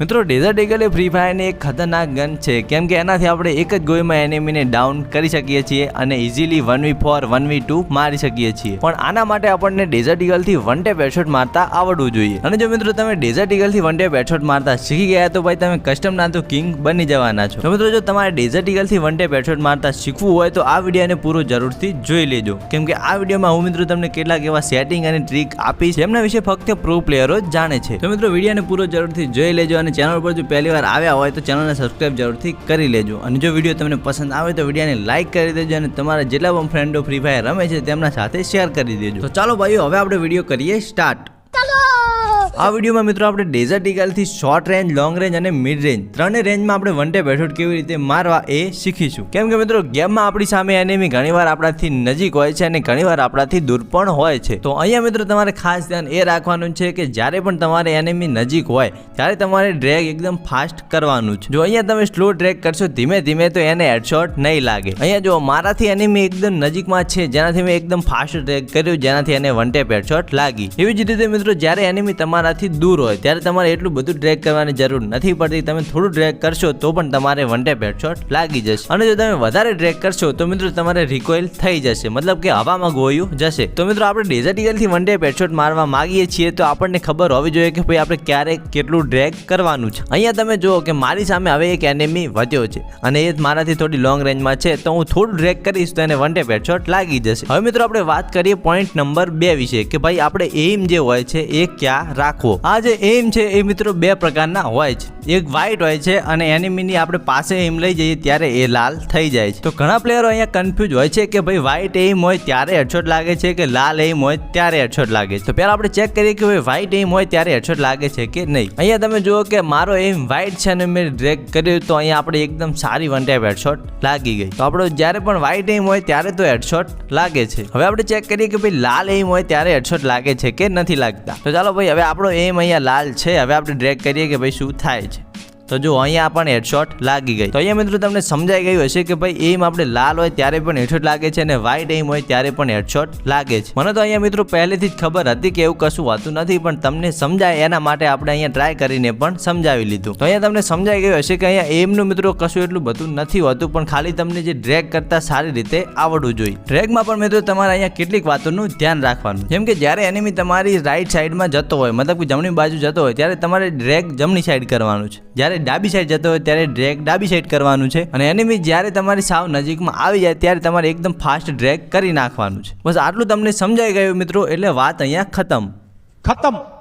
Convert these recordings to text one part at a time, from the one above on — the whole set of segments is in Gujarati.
મિત્રો ડેઝર્ટ ઈગલ એ ફ્રી ફાયરની એક ખતરનાક ગન છે. કેમ કે એનાથી આપણે એક જ ગોળીમાં એનિમીને ડાઉન કરી શકીએ છીએ અને easily one V four one V two મારી શકીએ છીએ. પણ આના માટે આપણને ડેઝર્ટ ઇગલથી વન ટેપ હેડશોટ મારતા આવડવું જોઈએ. અને જો મિત્રો તમે ડેઝર્ટ ઇગલથી વન ટેપ હેડશોટ મારતા શીખી ગયા તો ભાઈ તમે કસ્ટમ ના તો કિંગ બની જવાના છો. તો મિત્રો, જો તમારે ડેઝર્ટ ઇગલથી વન ટેપ હેડશોટ મારતા શીખવું હોય તો આ વિડીયોને પૂરો જરૂરથી જોઈ લેજો. કેમ કે આ વિડીયોમાં હું મિત્રો તમને કેટલાક એવા સેટિંગ અને ટ્રીક આપીશ, જેમના વિશે ફક્ત પ્રો પ્લેયરો જાણે છે. તો મિત્રો, વિડીયોને પૂરો જરૂરથી જોઈ લેજો અને ચેનલ પર જો પહેલી વાર આવ્યા હોય તો ચેનલને સબસ્ક્રાઈબ જરૂરથી કરી લેજો. અને જો વીડિયો તમને પસંદ આવે તો વિડીયોને લાઇક કરી દેજો અને તમારા જેટલા પણ ફ્રેન્ડો ફ્રી ફાયર રમે છે તેમના સાથે શેર કરી દેજો. તો ચાલો ભાઈઓ, હવે આપણે વીડિયો કરીએ સ્ટાર્ટ આ વિડીયોમાં મિત્રો આપણે ડેઝર્ટ ઇગલથી શોર્ટ રેન્જ લોંગ રેન્જ અને મિડ રેન્જ ત્રણેય રેન્જમાં આપણે વન ટેપ હેડશોટ કેવી રીતે મારવા એ શીખીશું. કેમ કે મિત્રો, ગેમમાં આપણી સામે એનિમી ઘણીવાર આપણાથી નજીક હોય છે અને ઘણીવાર આપણાથી દૂર પણ હોય છે. તો અહીંયા મિત્રો તમારે ખાસ ધ્યાન એ રાખવાનું છે કે જ્યારે પણ તમારે એનિમી નજીક હોય, ત્યારે તમારે ડ્રેગ એકદમ ફાસ્ટ કરવાનું છે. જો અહીંયા તમે સ્લો ડ્રેગ કરશો, ધીમે ધીમે તો એને હેડશોટ નહીં લાગે. અહીંયા જો મારાથી એનિમી એકદમ નજીકમાં છે, જેનાથી મેં એકદમ ફાસ્ટ ડ્રેગ કર્યું, જેનાથી એને વન ટેપ હેડશોટ લાગી. એવી જ રીતે મિત્રો, જ્યારે એનિમી તમારાથી દૂર હોય, ત્યારે તમારે એટલું બધું ડ્રેગ કરવાની જરૂર નથી પડતી. તમે થોડું ડ્રેગ કરશો તો પણ તમારે વન ટેપ હેડશોટ લાગી જશે. અને જો તમે વધારે ડ્રેગ કરશો, તો મિત્રો તમારે રિકોઇલ થઈ જશે. મતલબ કે હવામાં ગોયું જશે. તો મિત્રો આપણે ડેઝર્ટ ઈગલથી વન ટેપ હેડશોટ મારવા માંગીએ છીએ, તો આપણને ખબર હોવી જોઈએ કે ભાઈ આપણે ક્યારે કેટલું ડ્રેગ કરવાનું છે. અહીંયા તમે જુઓ કે મારી સામે હવે એક એનિમી વધ્યો છે. અને એ મારાથી થોડી લોંગ રેન્જમાં છે. તો હું થોડું ડ્રેક કરીશ તો એને વન ટેપ હેડશોટ લાગી જશે. હવે મિત્રો આપણે વાત કરીએ પોઈન્ટ નંબર બે વિશે, કે ભાઈ આપણે એઇમ જે હોય છે, એ ક્યાં રાખવો. આ જે એમ છે એ મિત્રો બે પ્રકારના હોય છે. એક વ્હાઇટ હોય છે અને એનિમીની આપણે પાસે એમ લઈ જઈએ ત્યારે એ લાલ થઈ જાય છે. તો ઘણા પ્લેયરો અહીંયા કન્ફ્યુઝ હોય છે કે ભાઈ વ્હાઇટ એમ હોય ત્યારે હેડશોટ લાગે છે કે લાલ એમ હોય ત્યારે હેડશોટ લાગે છે. તો પહેલાં આપણે ચેક કરીએ કે ભાઈ વ્હાઇટ એમ હોય ત્યારે હેડશોટ લાગે છે કે નહીં. અહીંયા તમે જુઓ કે મારો એમ વ્હાઇટ છે અને મેં ડ્રેક કર્યું તો અહીંયા આપણે એકદમ સારી વન ટાઈપ હેડશોટ લાગી ગઈ. તો આપણો જ્યારે પણ વ્હાઇટ એમ હોય ત્યારે તો હેડશોટ લાગે છે. હવે આપણે ચેક કરીએ કે ભાઈ લાલ એમ હોય ત્યારે હેડશોટ લાગે છે કે નથી લાગતા. તો ચાલો ભાઈ, હવે આપણો એમ અહીંયા લાલ છે. હવે આપણે ડ્રેક કરીએ કે ભાઈ શું થાય છે. તો જો અહીંયા પણ હેડશોટ લાગી ગઈ. તો અહીંયા મિત્રો તમને સમજાઈ ગયું હશે કે ભાઈ એમ આપણે લાલ હોય ત્યારે પણ હેડશોટ લાગે છે અને વ્હાઇટ એમ હોય ત્યારે પણ હેડશોટ લાગે છે. મને તો અહીંયા મિત્રો પહેલેથી જ ખબર હતી કે એવું કશું હોતું નથી, પણ તમને સમજાય એના માટે આપણે અહીંયા ટ્રાય કરીને પણ સમજાવી લીધું. તો અહીંયા તમને સમજાઈ ગયું હશે કે અહીંયા એમનું મિત્રો કશું એટલું બધું નથી હોતું, પણ ખાલી તમને જે ડ્રેગ કરતા સારી રીતે આવડવું જોઈએ. ડ્રેગમાં પણ મિત્રો તમારે અહીંયા કેટલીક વાતોનું ધ્યાન રાખવાનું. જેમ કે જ્યારે એનિમી તમારી રાઈટ સાઈડમાં જતો હોય, મતલબ કે જમણી બાજુ જતો હોય, ત્યારે તમારે ડ્રેગ જમણી સાઈડ કરવાનું છે. જ્યારે ડાબી સાઈડ જતો હોય ત્યારે ડ્રેક ડાબી સાઈડ કરવાનું છે અને એનિમી જ્યારે તમારી સાવ નજીકમાં આવી જાય ત્યારે તમારે એકદમ ફાસ્ટ ડ્રેક કરી નાખવાનું છે. બસ આટલું તમને સમજાઈ ગયું મિત્રો, એટલે વાત અહીંયા ખતમ. ખતમ.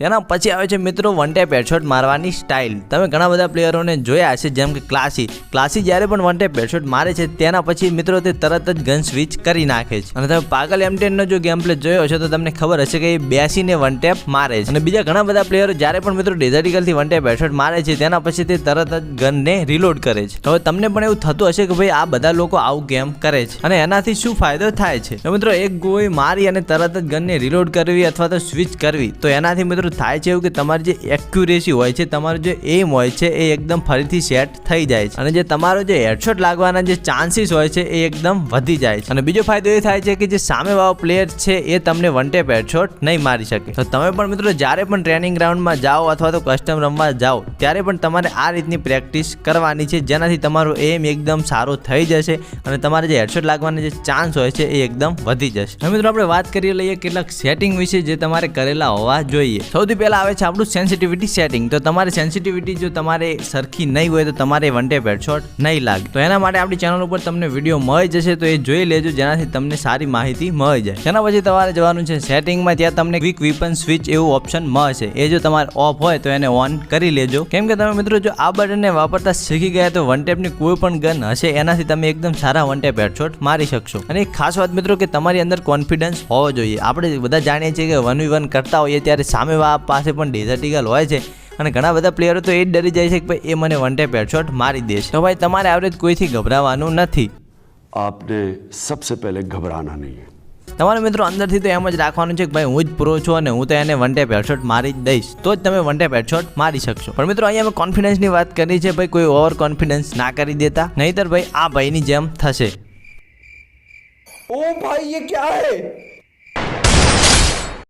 તેના પછી આવે છે મિત્રો વન ટેપ હેડશોટ મારવાની સ્ટાઇલ તમે ઘણા બધા પ્લેયરોને જોયા હશે, જેમ કે ક્લાસી ક્લાસી જ્યારે પણ વન ટેપ હેડશોટ મારે છે, તેના પછી મિત્રો તે તરત જ ગન સ્વિચ કરી નાખે છે. અને તમે પાગલ એમ ટેનનો જો ગેમ પ્લે જોયો હશે, તો તમને ખબર હશે કે એ બેસીને વન ટેપ મારે છે. અને બીજા ઘણા બધા પ્લેયરો જ્યારે પણ મિત્રો ડેઝર્ટિકલથી વન ટેપ હેડશોટ મારે છે, તેના પછી તે તરત જ ગનને રિલોડ કરે છે. હવે તમને પણ એવું થતું હશે કે ભાઈ આ બધા લોકો આવું ગેમ કરે છે. અને એનાથી શું ફાયદો થાય છે? મિત્રો એક ગોળી મારી અને તરત જ ગનને રિલોડ કરવી અથવા તો સ્વિચ કરવી. તો એનાથી મિત્રો થાય છે એવું કે તમારી જે એક્યુરેસી હોય છે, તમારું જે એમ હોય છે, એ એકદમ ફરીથી સેટ થઈ જાય છે. અને જે તમારો જે હેડશોટ લાગવાના જે ચાન્સીસ હોય છે, એ એકદમ વધી જાય છે. અને બીજો ફાયદો એ થાય છે કે જે સામેવાળો પ્લેયર છે, એ તમને વન ટેપ હેડશોટ નહીં મારી શકે. તો તમે પણ મિત્રો જ્યારે પણ ટ્રેનિંગ ગ્રાઉન્ડમાં જાઓ અથવા તો કસ્ટમ રમવા જાઓ, ત્યારે પણ તમારે આ રીતની પ્રેક્ટિસ કરવાની છે, જેનાથી તમારો એમ એકદમ સારો થઈ જશે અને તમારે જે હેડશોટ લાગવાના જે ચાન્સ હોય છે, એ એકદમ વધી જશે. મિત્રો આપણે વાત કરી લઈએ કેટલાક સેટિંગ વિશે જે તમારે કરેલા હોવા જોઈએ. સૌથી પહેલાં આવે છે આપણું સેન્સિટિવિટી સેટિંગ તો તમારી સેન્સિટિવિટી જો તમારે સરખી નહીં હોય તો તમારે વન ટેપ હેડશોટ નહીં લાગે. તો એના માટે આપણી ચેનલ ઉપર તમને વીડિયો મળી જશે, તો એ જોઈ લેજો, જેનાથી તમને સારી માહિતી મળી જાય. તેના પછી તમારે જવાનું છે સેટિંગમાં ત્યાં તમને ક્વિક વિપન સ્વિચ એવું ઓપ્શન મળશે. એ જો તમારે ઓફ હોય તો એને ઓન કરી લેજો. કેમ કે તમે મિત્રો જો આ બટનને વાપરતા શીખી ગયા તો વન ટેપની કોઈ પણ ગન હશે, એનાથી તમે એકદમ સારા વન ટેપ હેડશોટ મારી શકશો. અને એક ખાસ વાત મિત્રો કે તમારી અંદર કોન્ફિડન્સ હોવો જોઈએ. આપણે બધા જાણીએ છીએ કે વન વી વન કરતા હોઈએ ત્યારે સામેવાળા પાસે પણ ડેઝર્ટ ઈગલ હોય છે અને ઘણા બધા પ્લેયરો તો એ જ ડરી જાય છે કે ભાઈ એ મને વન ટેપ હેડશોટ મારી દેશે. તો ભાઈ તમારે આવરેજ કોઈથી ગભરાવાનું નથી. આપને સબસે પહેલે ગભરાના નહીં. તમારા મિત્રો અંદરથી તો એમ જ રાખવાનું છે કે ભાઈ હું જ પ્રો છું અને હું તો એને વન ટેપ હેડશોટ મારી જ દઈશ. તો જ તમે વન ટેપ હેડશોટ મારી શકશો. પણ મિત્રો અહીંયા અમે કોન્ફિડન્સની વાત કરી છે ભાઈ કોઈ ઓવર કોન્ફિડન્સ ના કરી દેતા. નહીતર ભાઈ આ ભાઈની જેમ થશે. ઓ ભાઈ એ ક્યાં હે?